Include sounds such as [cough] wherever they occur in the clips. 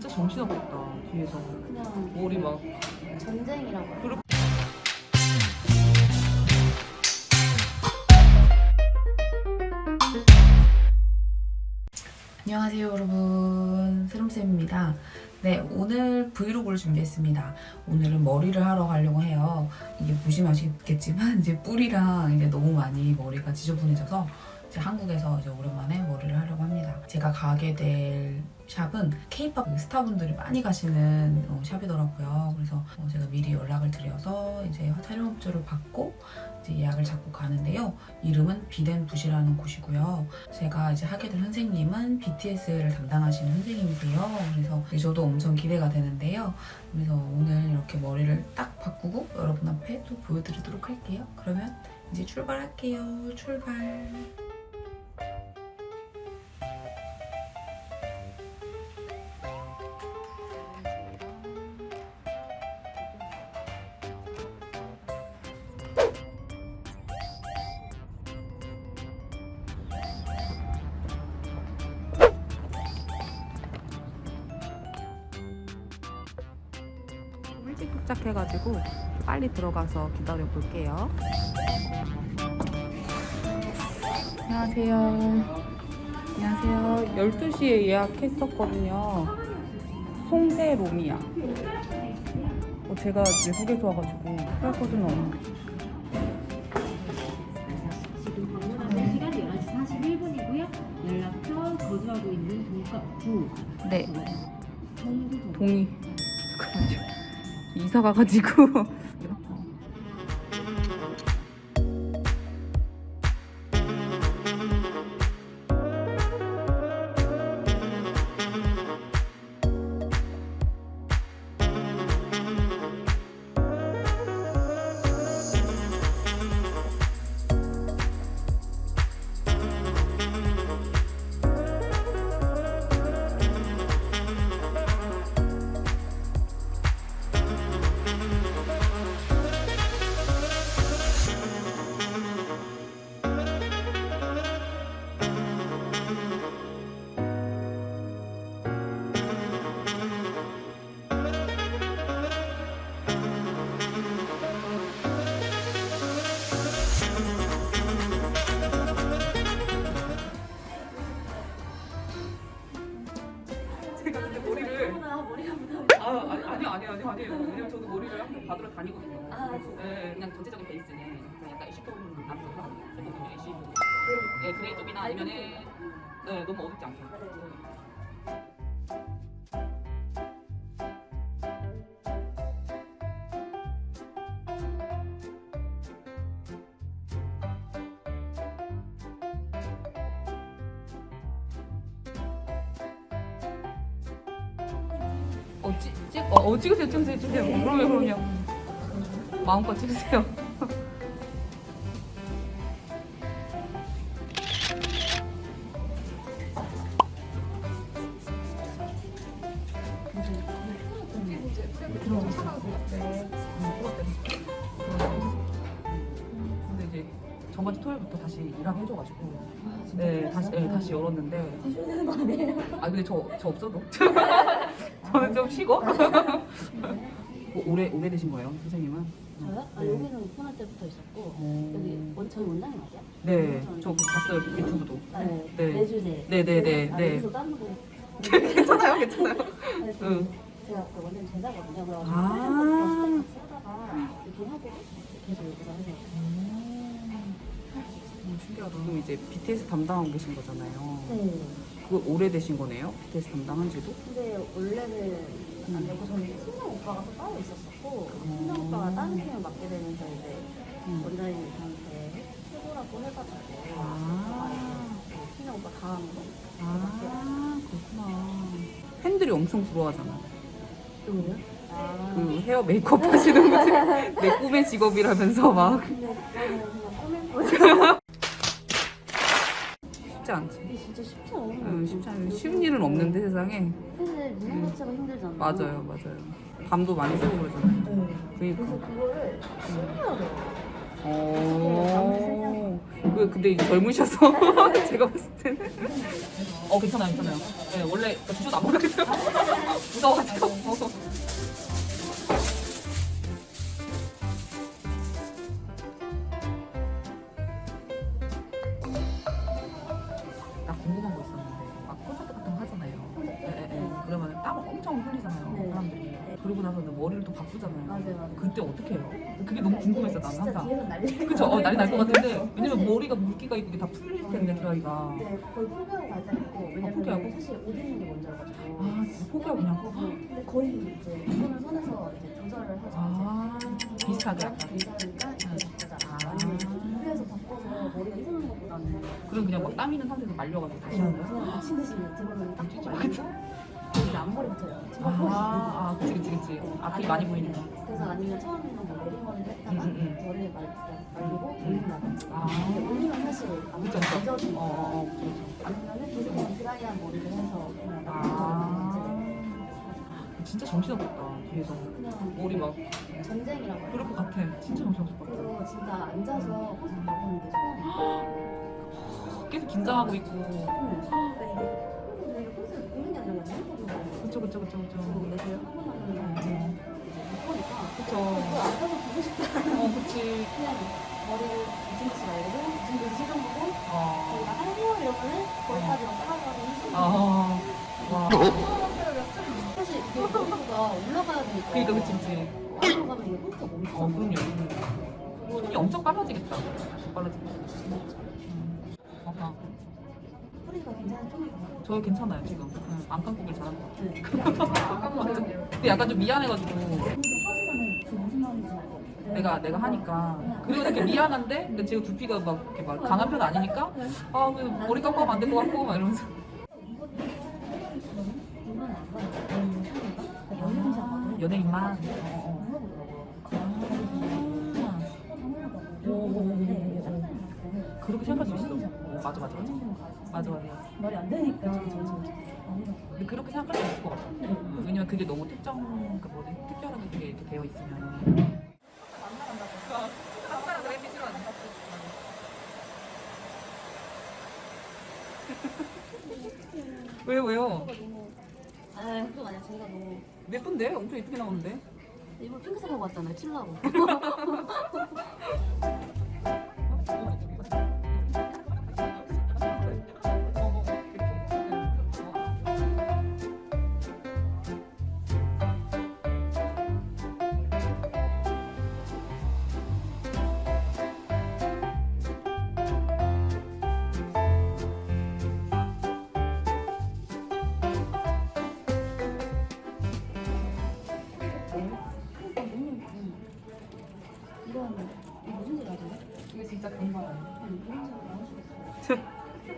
진짜 정신없겠다 뒤에서. 그냥 머리 막. 전쟁이라고 해요. 그렇- 안녕하세요 여러분. 세롬쌤입니다. 네 오늘 브이로그를 준비했습니다. 오늘은 머리를 하러 가려고 해요. 이게 보시면 아시겠지만 이제 뿔이랑 이제 너무 많이 머리가 지저분해져서 이제 한국에서 이제 오랜만에 머리를 하려고 합니다 제가 가게 될 샵은 케이팝 스타분들이 많이 가시는 어, 샵이더라고요 그래서 어, 제가 미리 연락을 드려서 이제 촬영업주를 받고 이제 예약을 잡고 가는데요 이름은 비덴붓이라는 곳이고요 제가 이제 하게 될 선생님은 BTS를 담당하시는 선생님이세요. 그래서 저도 엄청 기대가 되는데요. 그래서 오늘 이렇게 머리를 딱 바꾸고 여러분 앞에 또 보여드리도록 할게요. 그러면 이제 출발할게요. 출발. 일찍 도착해가지고 빨리 들어가서 기다려 볼게요. 안녕하세요. 안녕하세요. 12시에 예약했었거든요. 송세 로미야. 어, 제가 외국에서 와가지고 했거든요. 방문하는 시간 11시 41분이고요. 연락처 거주하고 있는 동가 구 네. 동의. 이사 가가지고. 네, 그레이 쪽이나 아니면은 네 너무 어둡지 않게. 어, 어, 어, 찍으세요, 찍으세요, 찍으세요. 어, 그럼요, 그럼요. 마음껏 찍으세요. 근데 이제 저번 주 토요일부터 다시 일하게 해줘가지고 네 다시 네, 다시 열었는데 다시 오는 거 아니에요? 아 근데 저 저 없어도 [laughs] 저는 좀 쉬고 뭐, 오래 오래 되신 거예요 선생님은? 저요? 아, 네. 여기는 오픈할 때부터 있었고 어. 여기 원 저희 원장님 맞아요? 네, 저 그거 봤어요 유튜브도. 네. 네. 내주제. 네, 네, 네, 아, 네. 여기서 다른 거. [laughs] 괜찮아요, 괜찮아요. 네, 그 응. 제가 그 원장님 제자거든요. 그래서 아. 같이 하다가 이렇게 하고 계속 여기서 하세요. 너무 신기하다. 그럼 이제 BTS 담당하고 계신 거잖아요. 네. 그거 오래 되신 거네요? BTS 담당한 지도? 근데 원래는 안 되고 저는 신영 오빠가 또 따로 있었었고 신영 오빠가 다른 팀을 맡게 되면서 이제 음. 원장님한테 최고라고 해가지고 아. 그 신영 오빠 다음으로 아, 그렇구나. 팬들이 엄청 부러워하잖아. 누구요? 아 그 헤어 메이크업 하시는 거지. 내 꿈의 직업이라면서 막. 그냥 꼬맨 [laughs] 쉽지 않지. 이게 진짜 쉽지 않아요. 응, 쉽지 않아. 쉬운 일은 없는데 세상에. 사실 눈 자체가 힘들잖아요. 맞아요, 맞아요. 밤도 많이 새고 그러잖아요. 네. 그니까. 그래서 그거를 신기하더라고요. 어. 그 근데 젊으셔서 [laughs] 제가 봤을 때는 어 괜찮아요 괜찮아요. 네 원래 주저도 안 먹어요. [laughs] 무서워가지고. 나 궁금한 거 있었는데 막 콘서트 같은 거 하잖아요. 예, 예, 예. 그러면 땀을 엄청 흘리잖아요. 네. 그러고 나서 머리를 또 바꾸잖아요. 맞아요, 맞아요. 그때 어떻게 해요? 그게 너무 궁금했어 나는 진짜 항상. 뒤에서 난리 그쵸? 어, 난리 날것 [laughs] 같은데 네. 왜냐면 머리가 물기가 있고 이게 다 풀릴 텐데 드라이가. 네, 거의 포기하고 갈 때도 있고 왜냐면 포기하고? 사실 옷 입는 게 먼저여가지고 아 포기하고 그냥 거. 근데 거의 이제 손을 손에서 이제 조절을 해서 아 비슷하게 약간. 괜찮으니까 이렇게 바꾸자 아. 아니면 위에서 바꿔서 머리가 휘는 것보다는 그럼 그냥 막 땀 있는 상태에서 말려가지고 다시 하는 거야? 그냥 미친 듯이 들어오면 딱 진짜 말리고 앞머리부터요. 뒤가 아, 아 그치 그치 그치. 앞이 많이 보이니까 그래서 아니면 처음에는 뭐 내리머리를 했다가 음, 음, 음. 머리를 말, 말리고 올린다든지 아. 근데 올리면 사실 그쵸 아무튼 그쵸. 젖어지고 어, 어 그쵸 그쵸 아니면은 계속 그냥 드라이한 머리를 해서 그냥 아. 진짜 정신없겠다 뒤에서. 그냥 머리 막. 전쟁이라고 그럴 것? 같아. 진짜 정신없을 것 같아. 그리고 진짜 앉아서 콘서트 나보는 게 처음이에요 계속 긴장하고 있고. 근데 이게 그쵸 그쵸 그쵸 그쵸. 못 보니까 그쵸. 그거 앉아서 보고 싶다. 어 그치. 그냥 머리를 미친 듯이 말고 미친 듯이 시동 보고 어. 거기가 아이고 이러면은 거기까지 막 따라가고 아, 와. 사실 이게 머리가 올라가야 되니까. 그니까, 그치, 그치. 앞으로 가면 이게 콘서트가 멈춰 어, 그럼요. 손이 엄청 빨라지겠다. 빨라지겠다. 음. 아 괜찮은 편이구나 저 괜찮아요, 지금. 응, 안 감고길 잘하는 것 같아요. 근데 약간 좀 미안해가지고. 근데 그 무슨 마음인지 알것 같아 내가, 내가 하니까. 그리고 이렇게 미안한데, 근데 지금 두피가 막 이렇게 막 강한 편 아니니까, 아, 그 머리 하면 안 될 것 같고, 막 이러면서. 이건 안 봐요 음, 샤인가? 연예인샵 연예인만. 어, 물어보더라고 어. 어, 오, 오, 오, 오, 오. 당연하다고 그렇게 생각할 수 있어. 어, 맞아, 맞아, 맞아. 맞아, 맞아. 말이 안 되니까 근데 그렇게 생각할 수 있을 것 같아. 응, 왜냐면 그게 너무 특정, 그 뭐지, 특별하게 그게 이렇게 되어 있으면. 왜요, 왜요? 아 그거 아니야 제가 너무 예쁜데? 엄청 예쁘게 나오는데? 일부러 핑크색 하고 왔잖아요 칠라고 [laughs]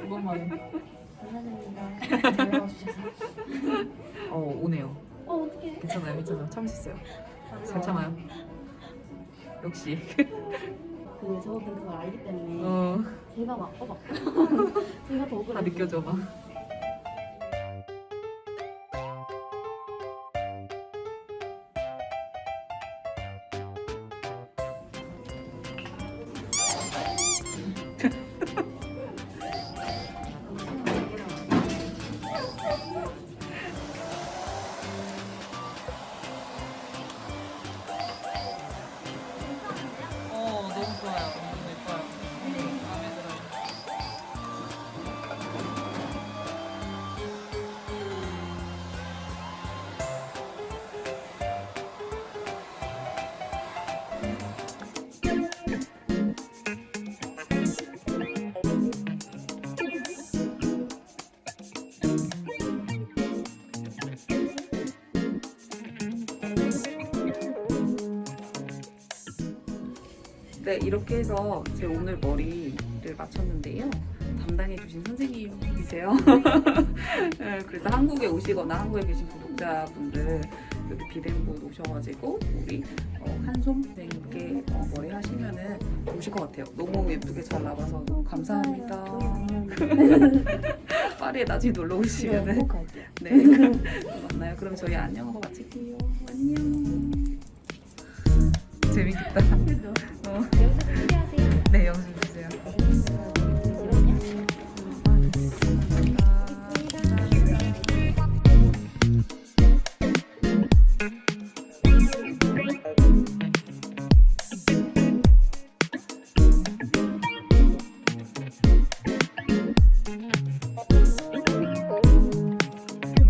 그것만. 어, 오네요. 어 어떡해 괜찮아요, 괜찮아요. 참을 수 있어요. 잘 참아요. 역시. 그 저분 그걸 알기 때문에 어, 제가 막 어, 막 [laughs] 제가 더 억울해 다 느껴져, 막. 네, 이렇게 해서 제 오늘 머리를 마쳤는데요. 담당해 주신 선생님이세요. [laughs] 네, 그래서 한국에 오시거나 한국에 계신 구독자분들 여기 비덴보 오셔가지고 우리 어, 한솜 선생님께 어, 머리 하시면은 오실 것 같아요. 너무 예쁘게 잘 나와서 너무 감사합니다. [laughs] 파리에 나중에 놀러 오시면은 꼭 갈게요 네, 만나요. 그럼 저희 안녕하고 마칠게요. 안녕. 재밌겠다. It was